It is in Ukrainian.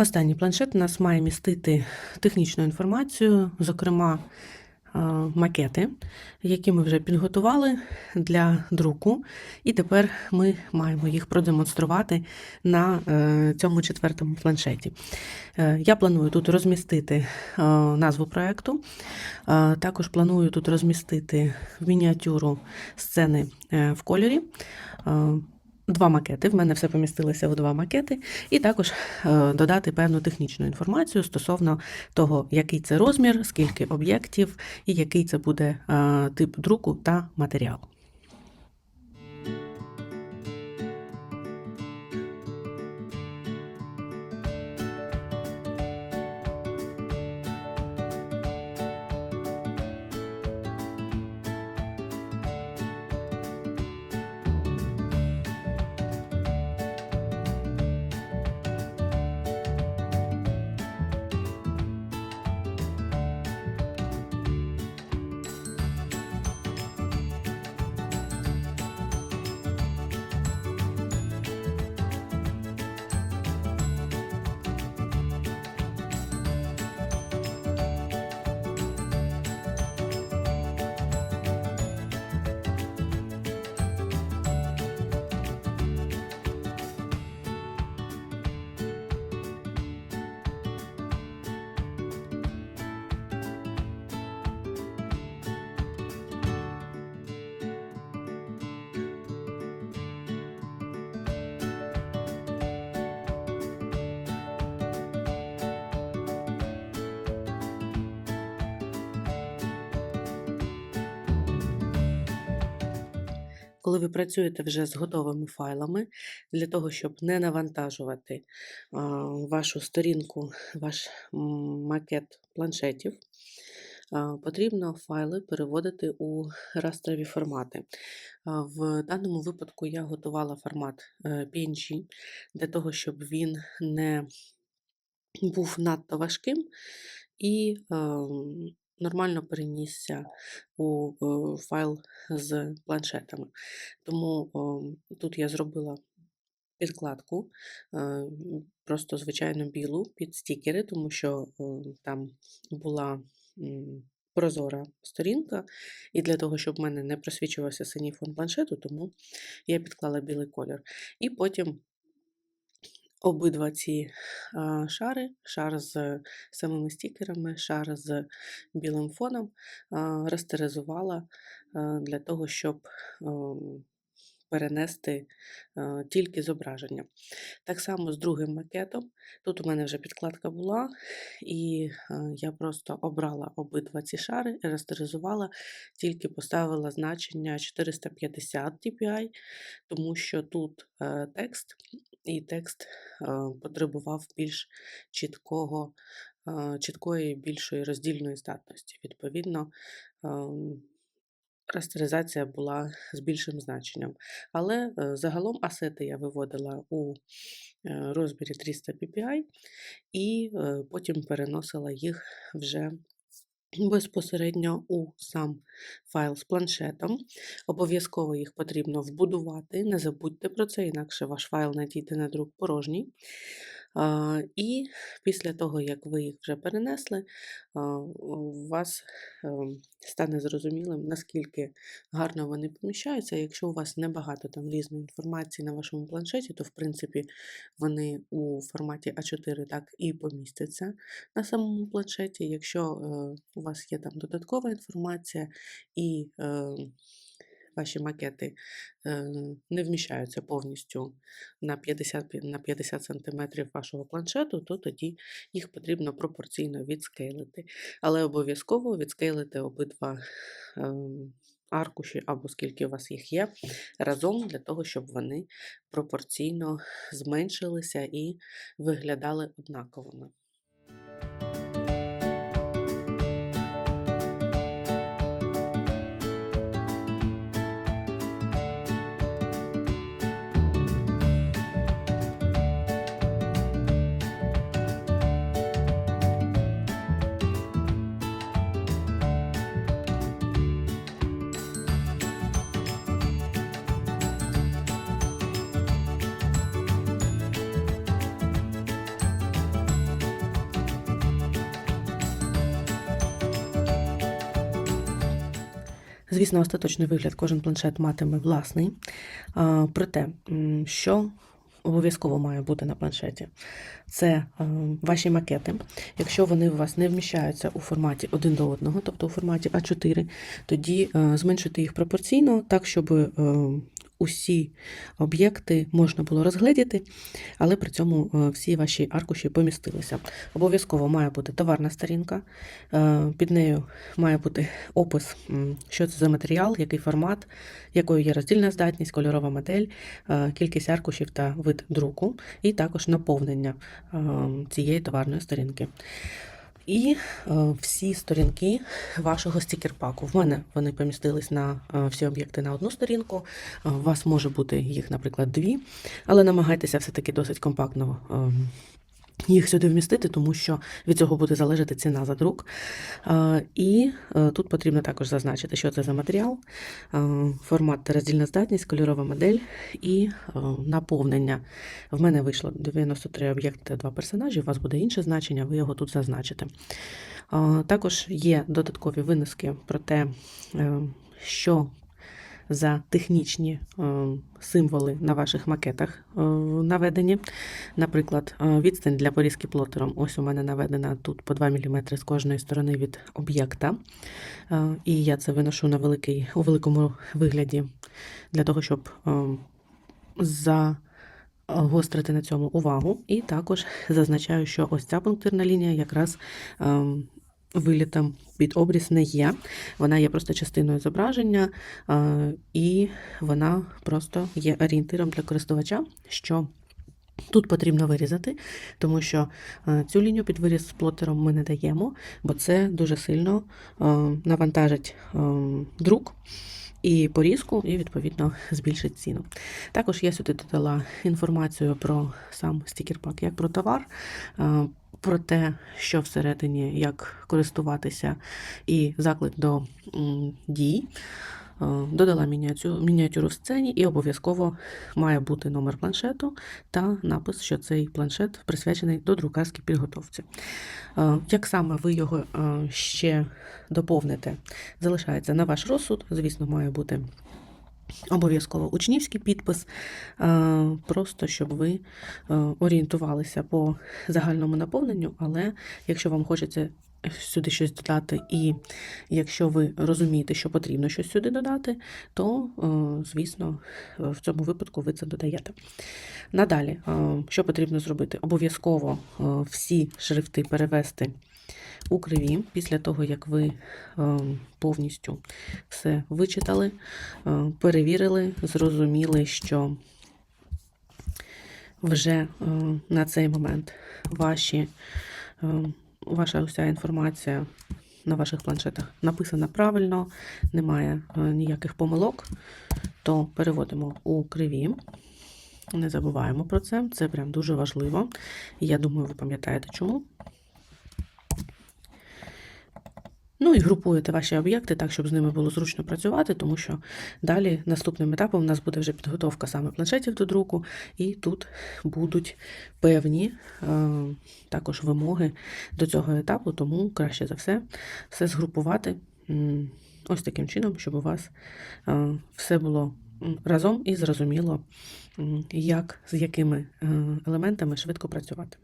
Останній планшет у нас має містити технічну інформацію, зокрема е, макети, які ми вже підготували для друку, і тепер ми маємо їх продемонструвати на е, цьому четвертому планшеті. Е, Я планую тут розмістити назву проекту, е, також планую тут розмістити мініатюру сцени в кольорі. Два макети. В мене все помістилося в два макети, і також е, додати певну технічну інформацію стосовно того, який це розмір, скільки об'єктів і який це буде е, тип друку та матеріал. Коли ви працюєте вже з готовими файлами, для того, щоб не навантажувати вашу сторінку, ваш макет планшетів, потрібно файли переводити у растрові формати. В даному випадку я готувала формат е, PNG для того, щоб він не був надто важким і ем, нормально перенісся у е, файл з планшетами. Тому ем, тут я зробила підкладку, е, просто звичайно білу під стікери, тому що там була прозора сторінка, і для того, щоб в мене не просвічувався синій фон планшету, тому я підклала білий колір. І потім обидва ці а, шари, шар з самими стікерами, шар з білим фоном, а, растеризувала а, для того, щоб ем, перенести а, тільки зображення. Так само з другим макетом. Тут у мене вже підкладка була, і а, я просто обрала обидва ці шари, растеризувала, тільки поставила значення 450 dpi, тому що тут е, текст, і текст е, потребував більш чіткого, е, чіткої, більшої роздільної здатності. Відповідно, ем, растеризація була з більшим значенням. Але е, загалом асети я виводила у е, розмірі 300 ppi і е, потім переносила їх вже безпосередньо у сам файл з планшетом. Обов'язково їх потрібно вбудувати. Не забудьте про це, інакше ваш файл надійде на друк порожній. І після того, як ви їх вже перенесли, у вас ем, стане зрозумілим, наскільки гарно вони поміщаються. Якщо у вас небагато там різної інформації на вашому планшеті, то в принципі вони у форматі А4 так і помістяться на самому планшеті. Якщо е, у вас є там додаткова інформація і е, ваші макети е, не вміщаються повністю на 50, на 50 см вашого планшету, то тоді їх потрібно пропорційно відскейлити. Але обов'язково відскейлити обидва ем, аркуші або скільки у вас їх є, разом для того, щоб вони пропорційно зменшилися і виглядали однаковими. Звісно, остаточний вигляд кожен планшет матиме власний. Проте, що обов'язково має бути на планшеті, це е, ваші макети. Якщо вони у вас не вміщаються у форматі один до одного, тобто у форматі А4, тоді е, зменшуйте їх пропорційно, так, щоб е, усі об'єкти можна було розгледіти, але при цьому е, всі ваші аркуші помістилися. Обов'язково має бути товарна сторінка, е, під нею має бути опис, що це за матеріал, який формат, якою є роздільна здатність, кольорова модель, е, кількість аркушів та вид друку, і також наповнення цієї товарної сторінки. І е, всі сторінки вашого стікер-паку. В мене вони помістились на е, всі об'єкти на одну сторінку. Е, У вас може бути їх, наприклад, дві, але намагайтеся все-таки досить компактно ем, їх сюди вмістити, тому що від цього буде залежати ціна за друк. І е, тут потрібно також зазначити, що це за матеріал, е, формат та роздільна здатність, кольорова модель і е, наповнення. В мене вийшло 93 об'єкти та 2 персонажі, у вас буде інше значення, ви його тут зазначите. Також є додаткові винески про те, що за технічні е, символи на ваших макетах е, наведені. Наприклад, е, відстань для порізки плотером. Ось у мене наведена тут по 2 мм з кожної сторони від об'єкта. І я це виношу на великий, у великому вигляді для того, щоб е, загострити на цьому увагу. І також зазначаю, що ось ця пунктирна лінія якраз ем, вилітом під обріз не є. Вона є просто частиною зображення, е, і вона просто є орієнтиром для користувача, що тут потрібно вирізати, тому що е, цю лінію під виріз з плотером ми не даємо, бо це дуже сильно е, навантажить друк. І порізку, і відповідно збільшить ціну. Також я сюди додала інформацію про сам стікер-пак, як про товар, про те, що всередині, як користуватися, і заклик до дій. Е, Додала мініатюру, мініатюру в сцені, і обов'язково має бути номер планшету та напис, що цей планшет присвячений до друкарській підготовці. Е, Як саме ви його е, ще доповните, залишається на ваш розсуд. Звісно, має бути обов'язково учнівський підпис, е, просто щоб ви е, орієнтувалися по загальному наповненню, але якщо вам хочеться сюди щось додати, і якщо ви розумієте, що потрібно щось сюди додати, то, е, звісно, в цьому випадку ви це додаєте. Надалі, е, що потрібно зробити? Обов'язково е, всі шрифти перевести у криві після того, як ви повністю все вичитали, перевірили, зрозуміли, що вже на цей момент ваші, ваша уся інформація на ваших планшетах написана правильно, немає е, ніяких помилок, то переводимо у криві. Не забуваємо про це, це прям дуже важливо. Я думаю, ви пам'ятаєте чому. Ну і групуєте ваші об'єкти так, щоб з ними було зручно працювати, тому що далі наступним етапом у нас буде вже підготовка саме планшетів до друку, і тут будуть певні е, також вимоги до цього етапу, тому краще за все все згрупувати ось таким чином, щоб у вас е, все було разом і зрозуміло, як з якими е, елементами швидко працювати.